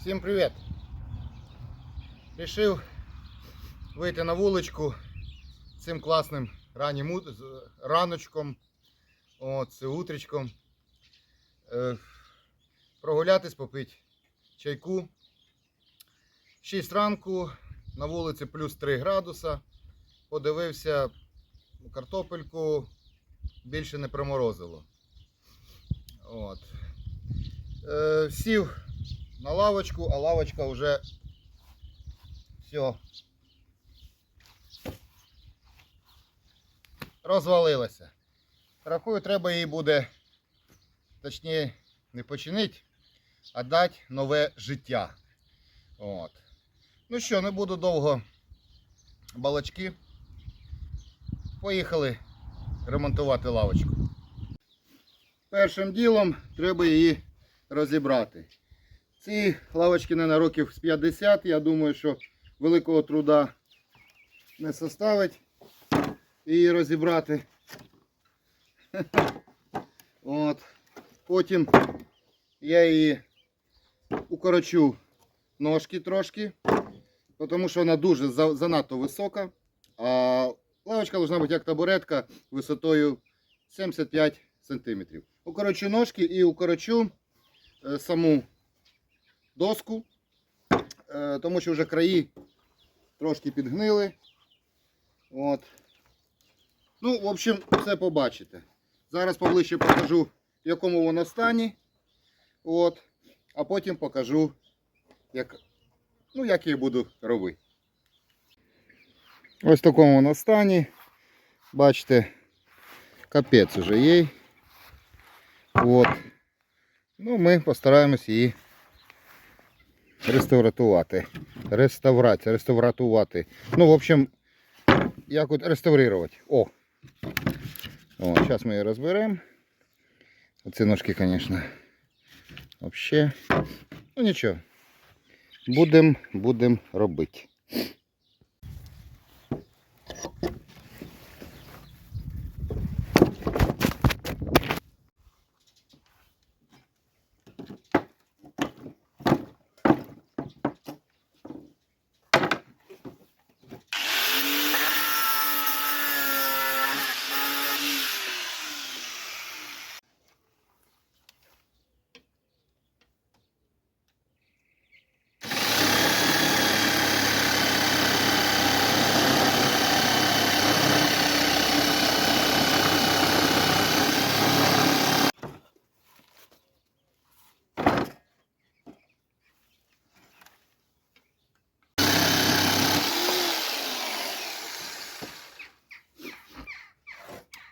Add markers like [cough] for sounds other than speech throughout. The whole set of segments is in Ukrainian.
Всім привіт! Рішив вийти на вуличку цим класним раннім раночком, от, це утречком. Е, прогулятись, попити чайку. 6 ранку, на вулиці плюс 3 градуса. Подивився картопельку, більше не приморозило. От. Е, сів на лавочку, а лавочка вже все розвалилася. Рахую, треба їй буде, точніше, не починити, а дати нове життя. От. Ну що, не буду довго балачки. Поїхали ремонтувати лавочку. Першим ділом треба її розібрати. Ці лавочки не на років з 50, я думаю, що великого труда не составить її розібрати. [laughs] От. Потім я її укорочу ножки трошки, тому що вона дуже занадто висока. А лавочка повинна бути як табуретка висотою 75 см. Укорочу ножки і укорочу е, саму доску, е, тому що вже краї трошки підгнили. От. Ну, в общем, все побачите. Зараз поближче покажу, в якому воно стані. От. А потім покажу, як, ну, як я буду робити. Ось в такому воно стані. Бачите, капець уже їй. От. Ну, ми постараємось її реставрувати. Реставрація, реставратувати. Ну, в общем, як от реставрувати. О! О, зараз ми її розберемо. Оці ножки, звісно, взагалі. Ну нічого. Будемо будем робити.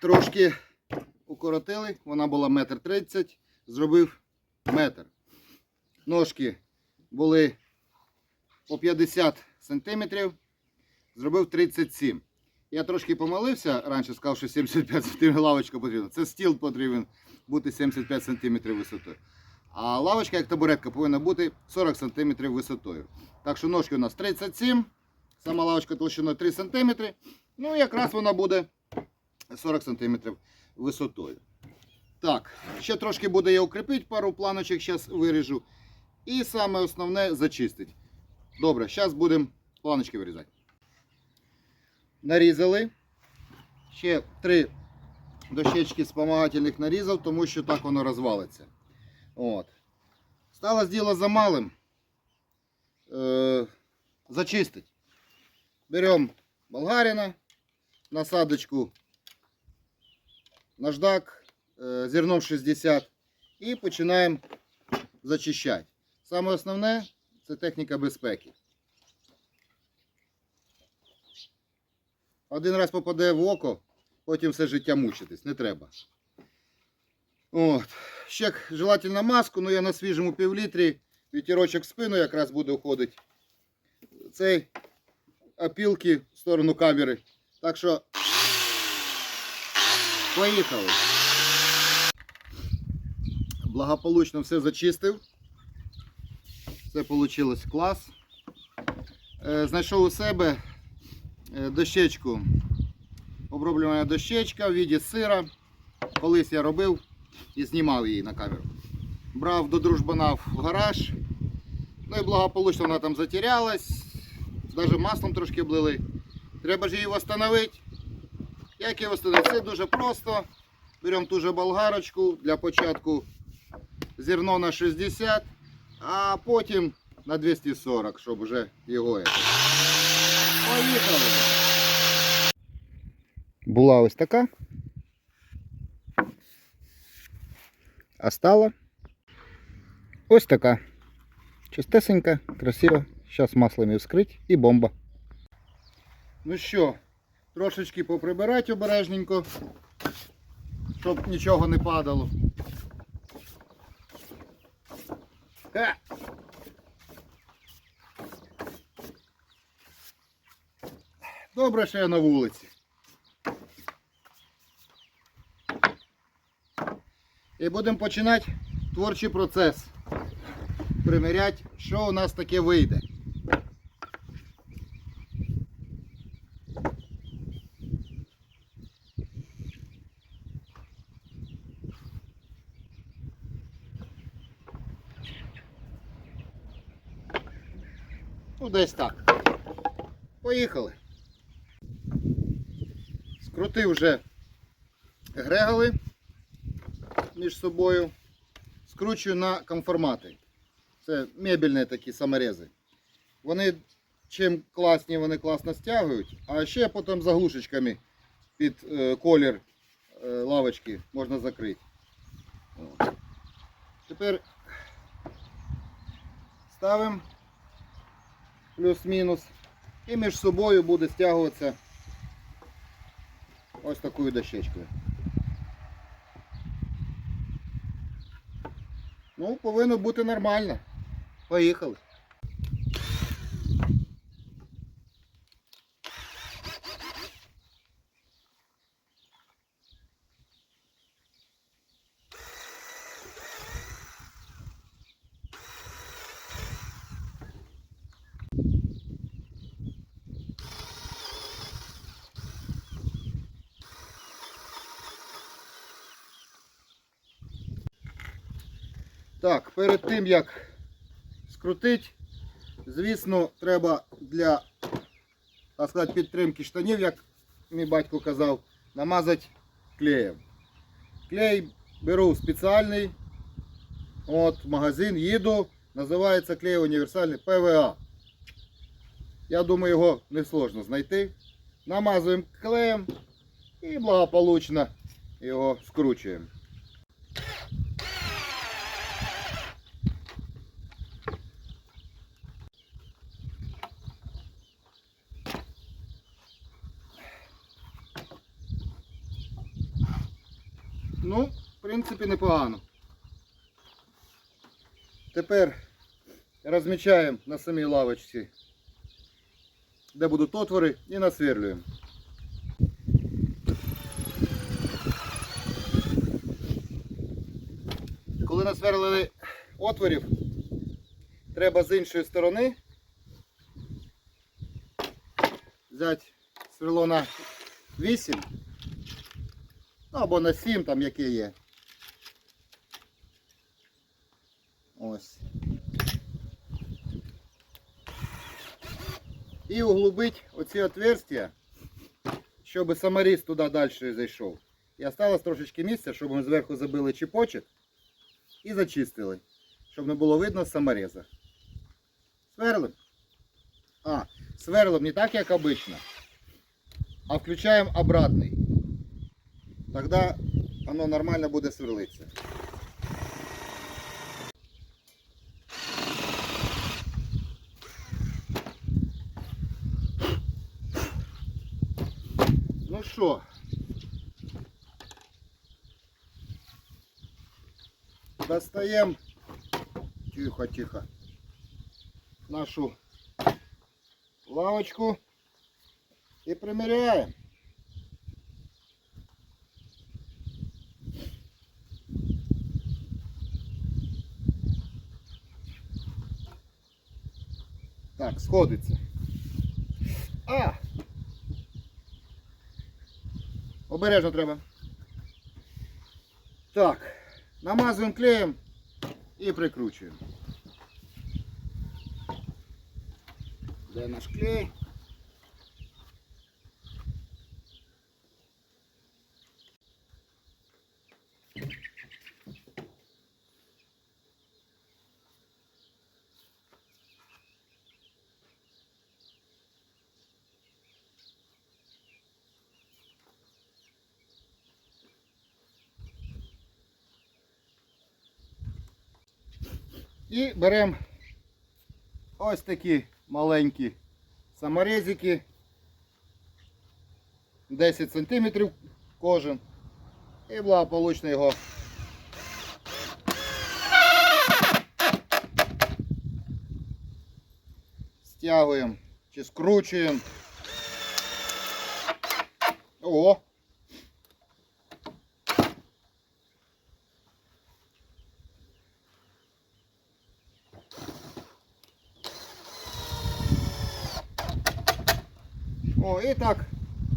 Трошки укоротили, вона була метр тридцять, зробив метр. Ножки були по 50 сантиметрів, зробив 37. Я трошки помилився, раніше сказав, що 75 см лавочка потрібна. Це стіл потрібен бути 75 см висотою. А лавочка, як табуретка, повинна бути 40 см висотою. Так що ножки у нас 37, сама лавочка толщиною 3 см. Ну, якраз вона буде 40 см висотою. Так, ще трошки буде я укріпити, пару планочок зараз виріжу. І саме основне зачистити. Добре, зараз будемо планочки вирізати. Нарізали. Ще три дощечки спомагательних нарізав, тому що так воно розвалиться. От. Сталося діло за малим. Е, зачистить. Беремо болгарина, насадочку наждак е, зерном 60 і починаємо зачищати. Саме основне це техніка безпеки. Один раз попаде в око, потім все життя мучитись, не треба. От. Ще желательно маску, ну я на свіжому півлітрі, вітірочок в спину якраз буде уходити. Цей опілки в сторону камери. Так що Поїхали. Благополучно все зачистив. Все вийшло клас. Е, Знайшов у себе е, дощечку. Оброблювана дощечка в віді сира. Колись я робив і знімав її на камеру. Брав до дружбана в гараж, Ну і благополучно вона там затерялась, навіть маслом трошки облили. Треба ж її встановити. Як її встановити? Це дуже просто. Беремо ту же болгарочку для початку зерно на 60, а потім на 240, щоб вже його. Поїхали. Була ось така. А стала ось така. Чистесенька, красива. Зараз маслом її вскрить і бомба. Ну що, трошечки поприбирати обережненько, щоб нічого не падало. Ха! Добре, що я на вулиці. І будемо починати творчий процес. Приміряти, що у нас таке вийде. Десь так. Поїхали. Скрутив вже грегали між собою. Скручую на конформати. Це мебельні такі саморези. Вони чим класні, вони класно стягують, а ще потім заглушечками під е, колір е, лавочки можна закрити. Тепер ставимо плюс-мінус і між собою буде стягуватися ось такою дощечкою. Ну, повинно бути нормально. Поїхали. Так, перед тим як скрутити, звісно, треба для так сказати, підтримки штанів, як мій батько казав, намазати клеєм. Клей беру спеціальний. От, магазин їду. Називається клей універсальний ПВА. Я думаю, його не сложно знайти. Намазуємо клеєм і благополучно його скручуємо. Ну, в принципі, непогано. Тепер розмічаємо на самій лавочці, де будуть отвори, і насверлюємо. Коли насверлили отворів, треба з іншої сторони взяти сверло на 8 Ну, або на 7, там яке є. Ось. І углубить оці отверстия, щоб саморіз туди далі зайшов. І осталось трошечки місця, щоб ми зверху забили чіпочок і зачистили, щоб не було видно самореза. Сверлим. А, сверлим не так, як обично, а включаємо обратний. Тогда оно нормально буде сверлитися. Ну що? Достаємо тихо, тихо нашу лавочку і приміряємо. Так, сходиться. А! Обережно треба. Так, намазуємо клеєм і прикручуємо. Де наш клей? І беремо ось такі маленькі саморезики. 10 см кожен. І благополучно його стягуємо чи скручуємо. О! О, і так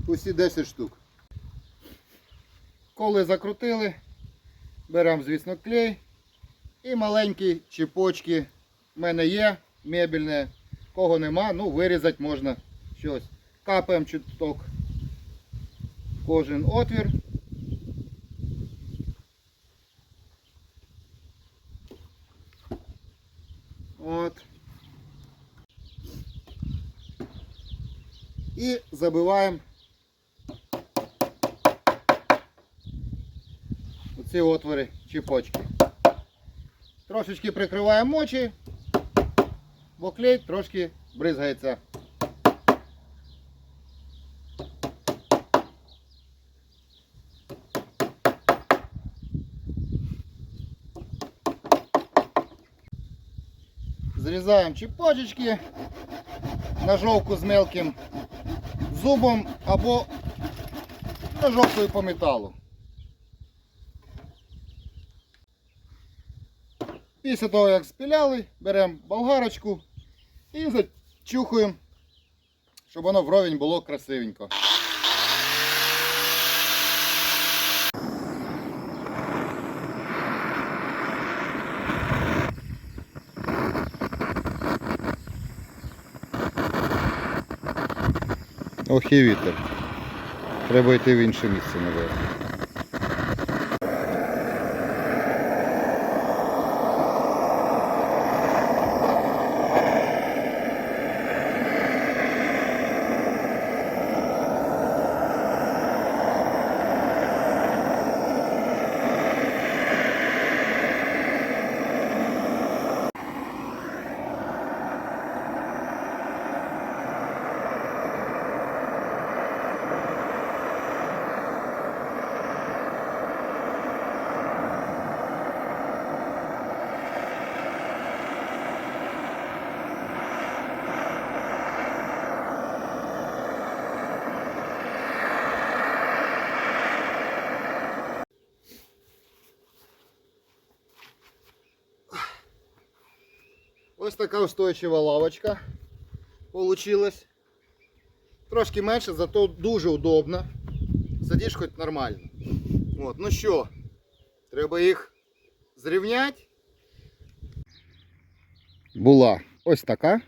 усі 10 штук. Коли закрутили, беремо, звісно, клей і маленькі чіпочки. в мене є мебельне, кого нема, ну вирізати можна щось. Капаємо чуток кожен отвір. От. І забиваємо оці отвори чіпочки. Трошечки прикриваємо очі, бо клей трошки бризгається. Зрізаємо чіпочечки ножовку з мелким зубом або ножовкою по металу. Після того, як спіляли, беремо болгарочку і зачухуємо, щоб воно вровень було красивенько. Ох і вітер. Треба йти в інше місце, напевно. Ось така устойчива лавочка получилась. Трошки менше, зато дуже удобно. Сидиш хоч нормально. От, ну що, треба їх зрівняти. Була ось така.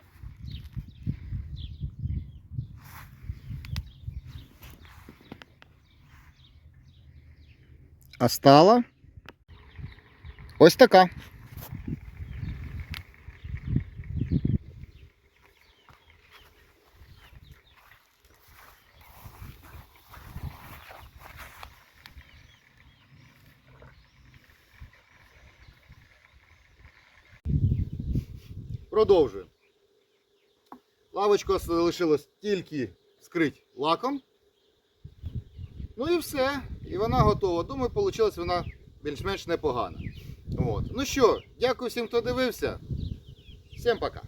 А стала ось така. Продовжуємо. Лавочку залишилось тільки скрити лаком. Ну і все. І вона готова. Думаю, вийшла вона більш-менш непогана. От. Ну що, дякую всім, хто дивився. Всім пока.